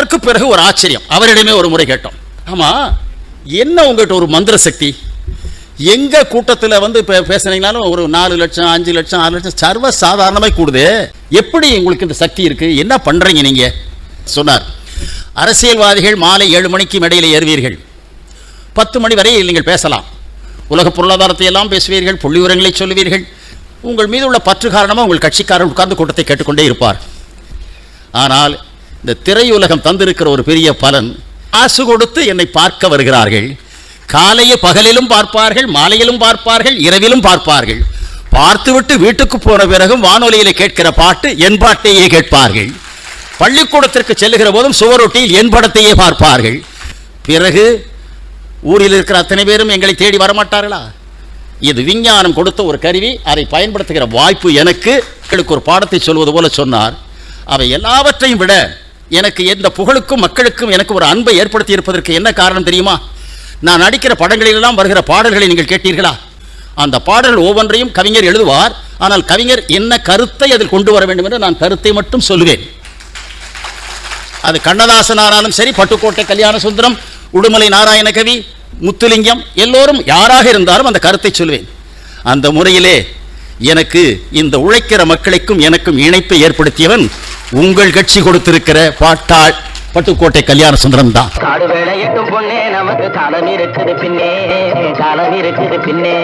அதற்கு பிறகு ஒரு ஆச்சரியம். அவரிடமே ஒரு முறை கேட்டோம். ஆமா என்ன உங்ககிட்ட ஒரு மந்திர சக்தி? எங்க கூட்டத்தில் வந்து இப்போ பேசுனீங்கனாலும் ஒரு நாலு லட்சம் அஞ்சு லட்சம் ஆறு லட்சம் சர்வ சாதாரணமாக கூடுது. எப்படி உங்களுக்கு இந்த சக்தி இருக்கு? என்ன பண்றீங்க நீங்க? சொன்னார். அரசியல்வாதிகள் மாலை ஏழு மணிக்கு மேடையில் ஏறுவீர்கள். பத்து மணி வரை நீங்கள் பேசலாம். உலக பொருளாதாரத்தை எல்லாம் பேசுவீர்கள் புள்ளி உரங்களை சொல்லுவீர்கள். உங்கள் மீது உள்ள பற்று காரணமாக உங்கள் கட்சிக்காரர் உட்கார்ந்து கூட்டத்தை கேட்டுக்கொண்டே இருப்பார். ஆனால் இந்த திரையுலகம் தந்திருக்கிற ஒரு பெரிய பலன் காசு கொடுத்து என்னை பார்க்க வருகிறார்கள். காலையே பகலிலும் பார்ப்பார்கள் மாலையிலும் பார்ப்பார்கள் இரவிலும் பார்ப்பார்கள். பார்த்துவிட்டு வீட்டுக்கு போன பிறகும் வானொலியில் கேட்கிற பாட்டு என் பாட்டையே கேட்பார்கள். பள்ளிக்கூடத்திற்கு செல்லுகிற போதும் சுவரொட்டியில் என் படத்தையே பார்ப்பார்கள். பிறகு ஊரில் இருக்கிற அத்தனை பேரும் எங்களை தேடி வரமாட்டார்களா? இது விஞ்ஞானம் கொடுத்த ஒரு கருவி அதை பயன்படுத்துகிற வாய்ப்பு எனக்கு. எங்களுக்கு ஒரு பாடத்தை சொல்வது போல சொன்னார். அவை எல்லாவற்றையும் விட எனக்கு எந்த புகழுக்கும் மக்களுக்கும் எனக்கு ஒரு அன்பை ஏற்படுத்தி இருப்பதற்கு என்ன காரணம் தெரியுமா? நான் நடிக்கிற படங்களிலெல்லாம் வருகிற பாடல்களை நீங்கள் கேட்டீர்களா? அந்த பாடல்கள் ஒவ்வொன்றையும் கவிஞர் எழுதுவார். ஆனால் கவிஞர் என்ன கருத்தை அதில் கொண்டு வர வேண்டும் என்று நான் கருத்தை மட்டும் சொல்லுவேன். அது கண்ணதாசன் ஆனாலும் சரி பட்டுக்கோட்டை கல்யாண சுந்தரம் உடுமலை நாராயண கவி முத்துலிங்கம் எல்லோரும் யாராக இருந்தாலும் அந்த கருத்தை சொல்வேன். அந்த முறையிலே எனக்கு இந்த உழைக்கிற மக்களுக்கும் எனக்கும் இணைப்பை ஏற்படுத்தியவன் உங்கள் கட்சி கொடுத்திருக்கிற பாட்டாள் பட்டுக்கோட்டை கல்யாண சுந்தரம் தான். காடு வேலையட்டும் பொண்ணே நமக்கு காலம் இருக்குது பின்னே காலம் இருக்குது பின்னே.